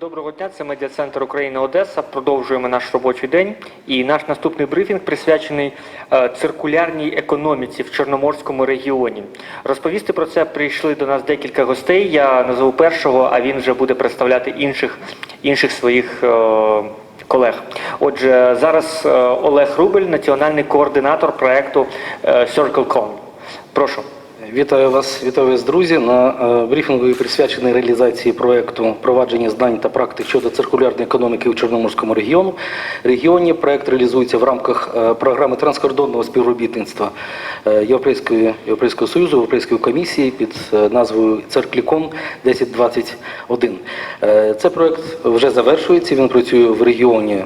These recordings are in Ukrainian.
Доброго дня, це медіа-центр України Одеса. Продовжуємо наш робочий день. І наш наступний брифінг присвячений е, циркулярній економіці в Чорноморському регіоні. Розповісти про це прийшли до нас декілька гостей. Я назову першого, а він вже буде представляти інших, інших своїх е, колег. Отже, зараз е, Олег Рубель, національний координатор проекту CircleCon. Прошу. Вітаю вас, вітаю вас, друзі. На е, брифінгу присвячений реалізації проекту провадження знань та практик щодо циркулярної економіки у Чорноморському регіону. Регіоні проект реалізується в рамках е, програми транскордонного співробітництва е, Європейської Європейського союзу, Європейської комісії під назвою Церклікон 1021. Е, Це проект вже завершується. Він працює в регіоні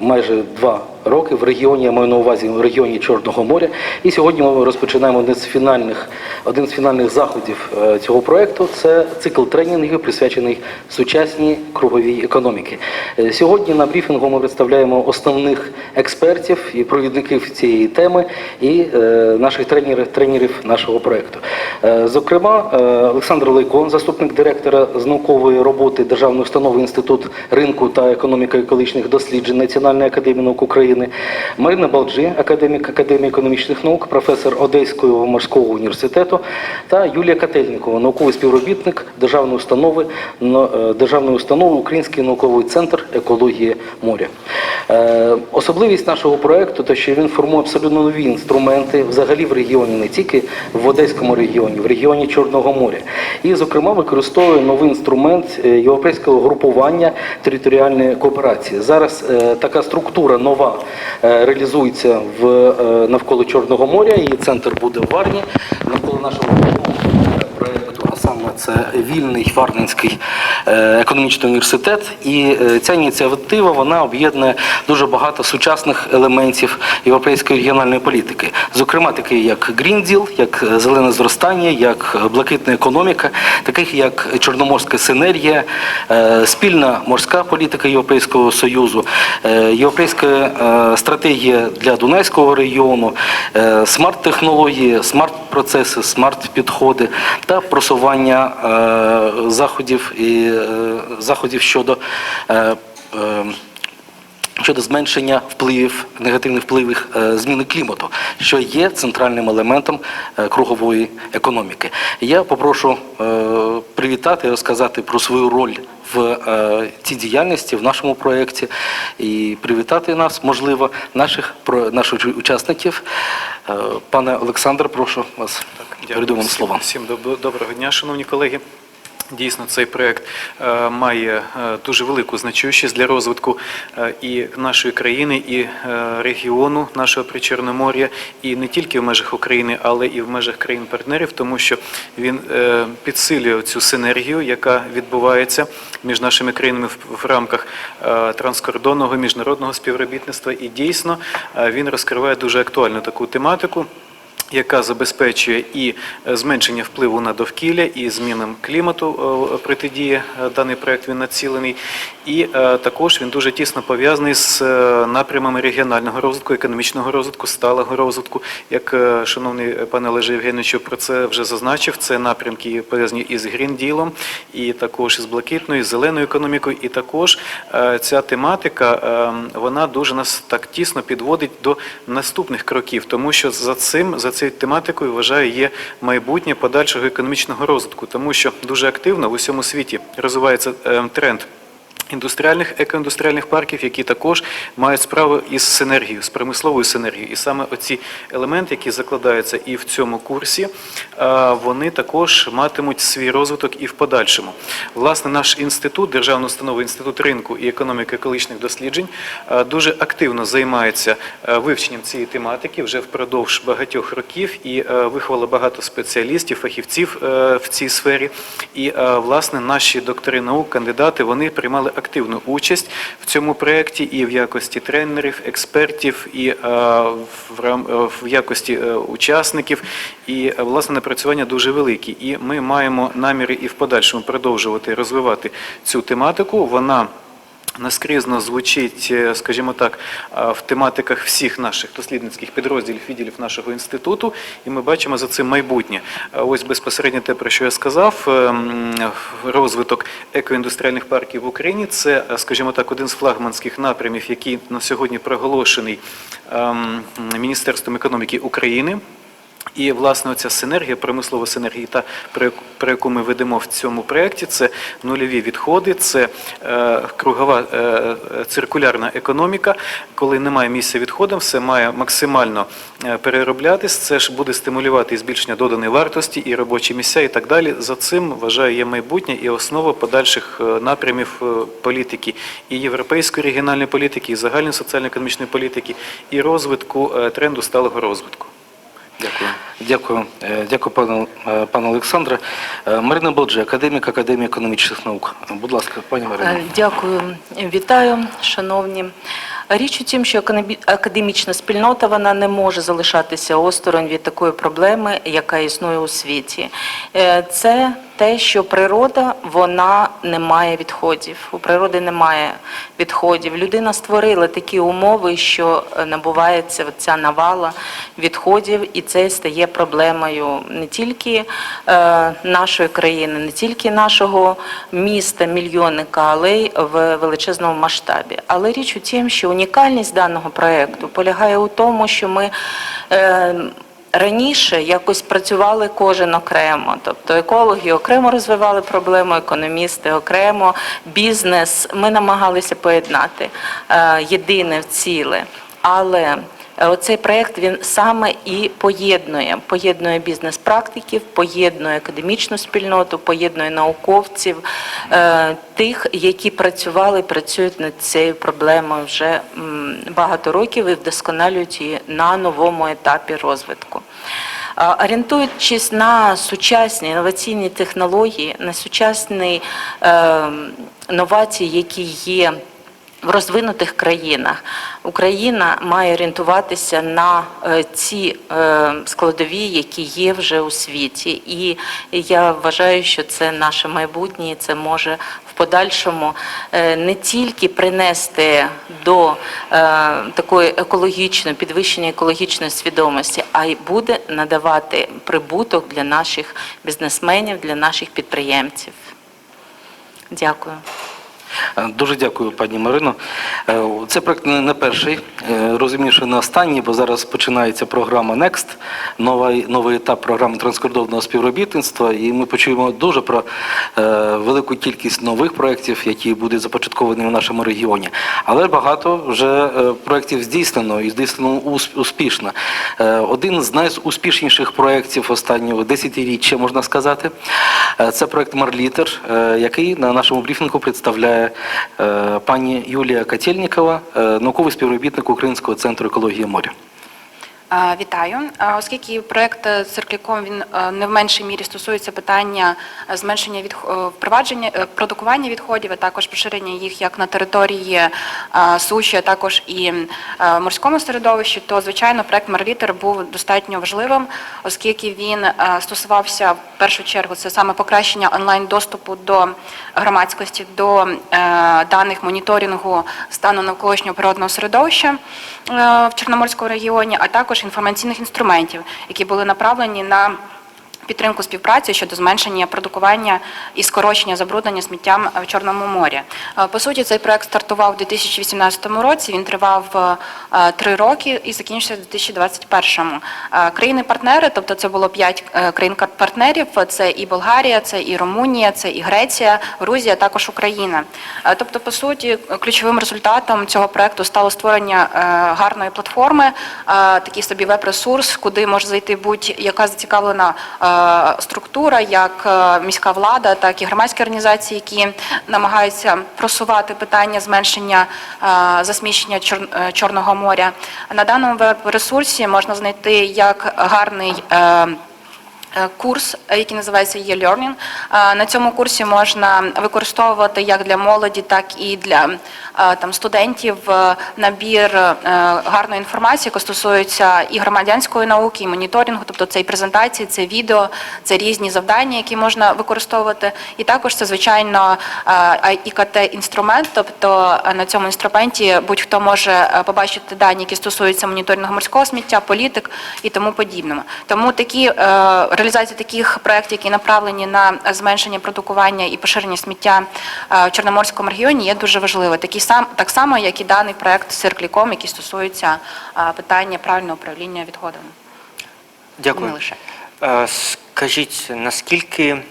майже два роки. В регіоні я маю на увазі в регіоні Чорного моря. І сьогодні ми розпочинаємо один з фінальних, один з фінальних заходів е, цього проекту. Це цикл тренінгів, присвячений сучасній круговій економіці. Е, Сьогодні на брифінгу ми представляємо основних експертів і провідників цієї теми і е, наших тренерів, тренерів нашого проекту. Зокрема, Олександр Лейко, заступник директора з наукової роботи Державної установи Інститут ринку та економіко-екологічних досліджень Національної академії наук України, Марина Балджи, академік Академії економічних наук, професор Одеського морського університету, та Юлія Кательникова, науковий співробітник Державної установи е, Державної установи Український науковий центр екології моря. Е, Особливість нашого проекту, те, що він формує абсолютно нові інструменти взагалі в регіоні, не тільки в Одеському регіоні, в регіоні Чорного моря. І, зокрема, використовує новий інструмент е, європейського групування територіальної кооперації. Зараз така структура нова реалізується в е, навколо Чорного моря. Її центр буде в Варні навколо нашого проєкту, це вільний Варненський е, економічний університет. І е, ця ініціатива вона об'єднує дуже багато сучасних елементів європейської регіональної політики, зокрема такі як Deal, як е, зелене зростання, як блакитна економіка, таких як Чорноморська синергія, спільна морська політика Європейського союзу, європейська стратегія для Дунайського регіону, смарт-технології, смарт-процеси, смарт-підходи та просування заходів і е, заходів щодо. Щодо зменшення впливів, негативних впливів е, зміни клімату, що є центральним елементом е, кругової економіки. Я попрошу е, привітати і розказати про свою роль в цій діяльності, в нашому проєкті, і привітати нас, можливо, наших про- наших учасників. Пане Олександр, прошу вас передумам всім- слово. Всім доброго дня, шановні колеги. Дійсно, цей проект е, має е, дуже велику значущість для розвитку е, і нашої країни, і регіону нашого Причорномор'я, і не тільки в межах України, але і в межах країн-партнерів, тому що він підсилює цю синергію, яка відбувається між нашими країнами в, рамках транскордонного міжнародного співробітництва. І дійсно він розкриває дуже актуальну таку тематику яка забезпечує і е, зменшення впливу на довкілля, і змінам клімату е, протидіє е, даний проект він націлений. І також він дуже тісно пов'язаний з напрямами регіонального розвитку, економічного розвитку, сталого розвитку. Як шановний пане Олеже Євгеновичу про це вже зазначив, це напрямки пов'язані із грінділом, і також із блакитною, зеленою економікою. І також ця тематика вона дуже нас так тісно підводить до наступних кроків, тому що за цим за цією тематикою вважаю є майбутнє подальшого економічного розвитку, тому що дуже активно в усьому світі розвивається е, тренд. Індустріальних екоіндустріальних парків, які також мають справу із синергією, з промисловою синергією. І саме оці елементи, які закладаються і в цьому курсі, е, вони також матимуть свій розвиток і в подальшому. Власне, наш інститут, Державна установа інститут ринку і економіки екологічних досліджень, е, дуже активно займається е, вивченням цієї тематики вже впродовж багатьох років і виховало багато спеціалістів, фахівців в цій сфері. І власне наші доктори наук, кандидати, вони приймали активну участь в цьому проєкті і в якості тренерів, експертів, і е, е, в якості е, учасників. І власне напрацювання дуже великі. І ми маємо наміри і в подальшому продовжувати розвивати цю тематику. Вона наскрізно звучить, е, скажімо так, е, в тематиках всіх наших дослідницьких підрозділів, відділів нашого інституту, і ми бачимо за цим майбутнє. Е, Ось безпосередньо те, про що я сказав, розвиток екоіндустріальних парків в Україні це, скажімо так, один з флагманських напрямів, який на сьогодні проголошений ем, Міністерством економіки України. І власне оця синергія, промислова синергія, та про яку- ми ведемо в цьому проєкті, це нульові відходи, це е, кругова е, е, циркулярна економіка. Коли немає місця відходам, все має максимально е, перероблятись. Це ж буде стимулювати збільшення доданої вартості, і робочі місця, і так далі. За цим вважаю є майбутнє і основа подальших е, напрямів політики і європейської регіональної політики, і загальної соціально-економічної політики, і розвитку тренду сталого розвитку. Дякую. Дякую, Е, дякую, пане, е, пане Олександре. Е, Марина Боджи, академік Академії економічних наук. Будь ласка, пані Марино. Е, Дякую, вітаю, шановні. Річ у тім, що академічна спільнота вона не може залишатися осторонь від такої проблеми, яка існує у світі. Це те, що природа вона не має відходів. У природи немає відходів. Людина створила такі умови, що е, набувається ця навала відходів, і це стає проблемою не тільки е, нашої країни, не тільки нашого міста, мільйонника, але й в величезному масштабі. Але річ у тім, що унікальність даного проекту полягає у тому, що ми. Раніше якось працювали кожен окремо, тобто екологи окремо розвивали проблему, економісти окремо, бізнес. Ми намагалися поєднати е, єдине в ціле. Але оцей проєкт він саме і поєднує, поєднує бізнес-практиків, поєднує академічну спільноту, поєднує науковців, е, тих, які працювали, працюють над цією проблемою вже багато років і вдосконалюють її на новому етапі розвитку. Орієнтуючись на сучасні інноваційні технології, на сучасні е, новації, які є в розвинутих країнах, Україна має орієнтуватися на е, ці е, складові, які є вже у світі. І я вважаю, що це наше майбутнє, це може в подальшому е, не тільки принести до такої екологічної підвищення екологічної свідомості, а й буде надавати прибуток для наших бізнесменів, для наших підприємців. Дякую. Е, Дуже дякую, пані Марино. Е, Це проект не перший, е, розумію, що не останній, бо зараз починається програма Next, новий, новий етап програми транскордонного співробітництва, і ми почуємо дуже про велику кількість нових проєктів, які будуть започатковані в нашому регіоні. Але багато вже проєктів здійснено і здійснено успішно. Один з найуспішніших проєктів останнього десятиріччя, можна сказати, це проєкт Марлітер, який на нашому брифінгу представляє е, пані Юлія Котельнікова, е, науковий співробітник Українського центру екології моря. А, Вітаю. Оскільки проект е, Циркліком він е, не в меншій мірі стосується питання е, зменшення від впровадження е, продукування відходів, а також поширення їх як на території е, суші, а також і е, морському середовищі, то звичайно проект Марлітер був достатньо важливим, оскільки він е, стосувався в першу чергу це саме покращення онлайн доступу до громадськості до е, даних моніторингу стану навколишнього природного середовища е, в Чорноморському регіоні, а також інформаційних інструментів, які були направлені на підтримку співпраці щодо зменшення продукування і скорочення забруднення сміттям в Чорному морі. Е, По суті, цей проект стартував у 2018 році. Він тривав е, три роки і закінчився у 2021. Е, Країни-партнери, тобто це було п'ять е, країн-партнерів. Це і Болгарія, це і Румунія, це і Греція, Грузія, також Україна. Е, Тобто, по суті, ключовим результатом цього проекту стало створення е, гарної платформи, е, такий собі веб-ресурс, куди може зайти будь-яка зацікавлена е, структура, як е, міська влада, так і громадські організації, які намагаються просувати питання зменшення засміщення засмічення е, Чорного моря. На даному веб-ресурсі можна знайти як гарний. Е, курс, е, який називається e-learning. Е, На цьому курсі можна використовувати як для молоді, так і для там, студентів набір гарної інформації, яка стосується і громадянської науки, і моніторингу, тобто це і презентації, це відео, це різні завдання, які можна використовувати. І також це, звичайно, ІКТ-інструмент, тобто е, на цьому інструменті будь-хто може побачити дані, які стосуються моніторингу морського сміття, політик і тому подібному. Тому такі реалізація таких проєктів, які направлені на зменшення продукування і поширення сміття е, в Чорноморському регіоні, є дуже важливо. Такі сам так само, як і даний проєкт Сиркліком, який стосується е, питання правильного управління відходами. Дякую. Лише. Е, Скажіть, наскільки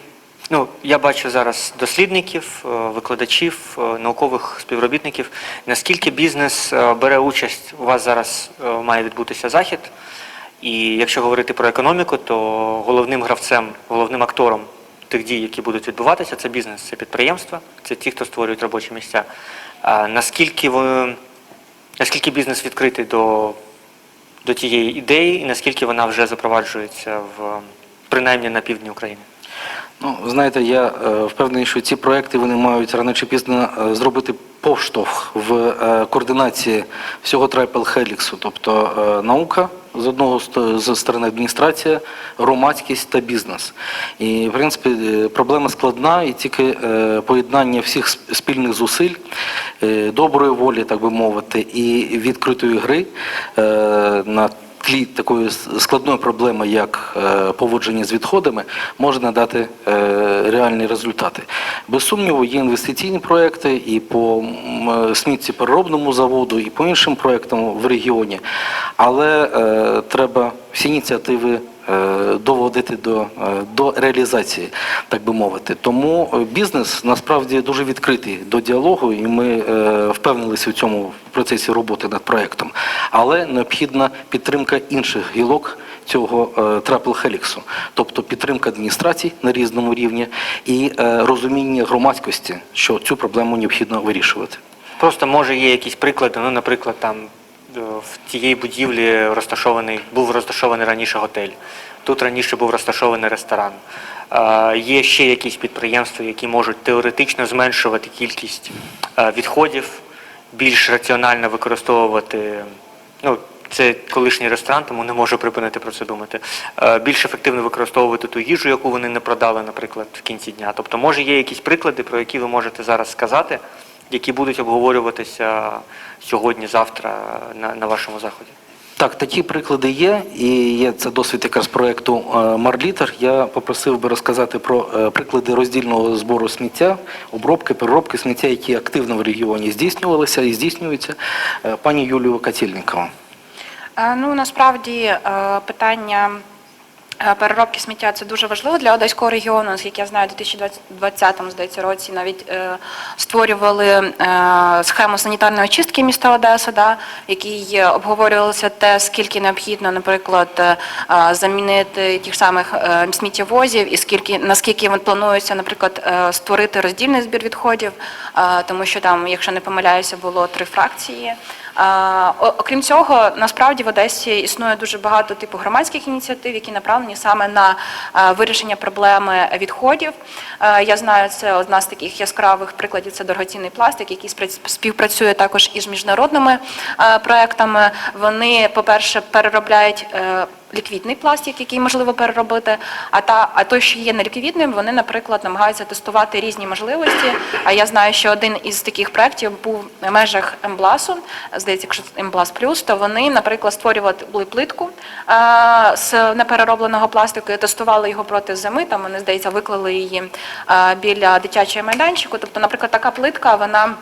ну я бачу зараз дослідників, викладачів, наукових співробітників. Наскільки бізнес бере участь? У вас зараз має відбутися захід. І якщо говорити про економіку, то головним гравцем, головним актором тих дій, які будуть відбуватися, це бізнес, це підприємства, це ті, хто створюють робочі місця. А наскільки ви наскільки бізнес відкритий до до тієї ідеї, і наскільки вона вже запроваджується в принаймні на півдні України. Ну, знаєте, я е, впевнений, що ці проекти вони мають рано чи пізно е, зробити поштовх в е, координації всього трайпел Хеліксу, тобто наука з одного з сторони адміністрація, громадськість та бізнес. І в принципі проблема складна, і тільки поєднання всіх спільних зусиль, доброї волі, так би мовити, і відкритої гри на тлі такої складної проблеми, як е, поводження з відходами, може надати е, реальні результати. Без сумніву, є інвестиційні проекти і по м, сміттєпереробному заводу, і по іншим проектам в регіоні, але е, треба всі ініціативи. Е, Доводити до, е, до реалізації, так би мовити. Тому е, бізнес насправді дуже відкритий до діалогу, і ми впевнилися в цьому процесі роботи над проектом. Але необхідна підтримка інших гілок цього трапл хеліксу, тобто підтримка адміністрацій на різному рівні і розуміння громадськості, що цю проблему необхідно вирішувати. Просто може є якісь приклади. Ну, наприклад, там в тієї будівлі розташований був розташований раніше готель. Тут раніше був розташований ресторан. Е, Є ще якісь підприємства, які можуть теоретично зменшувати кількість е, відходів, більш раціонально використовувати. Ну, це колишній ресторан, тому не можу припинити про це думати. Е, Більш ефективно використовувати ту їжу, яку вони не продали, наприклад, в кінці дня. Тобто, може, є якісь приклади, про які ви можете зараз сказати, які будуть обговорюватися сьогодні, завтра на, на вашому заході. Так, такі приклади є, і є це досвід якраз проекту е, Марлітер. Я попросив би розказати про е, приклади роздільного збору сміття, обробки, переробки сміття, які активно в регіоні здійснювалися і здійснюються. Е, Пані Юлію Катільникову. Е, Ну насправді питання переробки сміття це дуже важливо для Одеського регіону. Наскільки я знаю, у 2020 здається році навіть е, створювали е, схему санітарної очистки міста Одеса, да, в якій обговорювалося те, скільки необхідно, наприклад, е, е, замінити тих самих е, сміттєвозів, і скільки наскільки планується, наприклад, е, створити роздільний збір відходів, е, тому що там, якщо не помиляюся, було три фракції. Окрім цього, насправді в Одесі існує дуже багато типу громадських ініціатив, які направлені саме на вирішення проблеми відходів. Е, Я знаю, це одна з таких яскравих прикладів. Це дорогоцінний пластик, який співпрацює також із міжнародними е, проектами. Вони, по-перше, переробляють. Ліквідний пластик, який можливо переробити, а та а той, що є неліквідним, вони, наприклад, намагаються тестувати різні можливості. А я знаю, що один із таких проєктів був в межах Ембласу, здається, якщо це Емблас Плюс, то вони, наприклад, створювали плитку а, з непереробленого пластику і тестували його проти зими. Там вони, здається, виклали її а, біля дитячого майданчику. Тобто, наприклад, така плитка, вона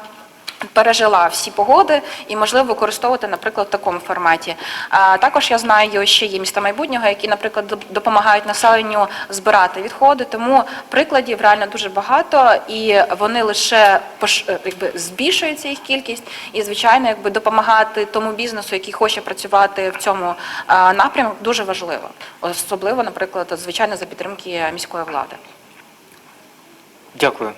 пережила всі погоди і можливо використовувати, наприклад, в такому форматі. А також я знаю, ще є міста майбутнього, які, наприклад, допомагають населенню збирати відходи. Тому прикладів реально дуже багато, і вони лише е, якби збільшується їх кількість, і звичайно, якби допомагати тому бізнесу, який хоче працювати в цьому напрямку, дуже важливо. Особливо, наприклад, звичайно, за підтримки міської влади. Дякую.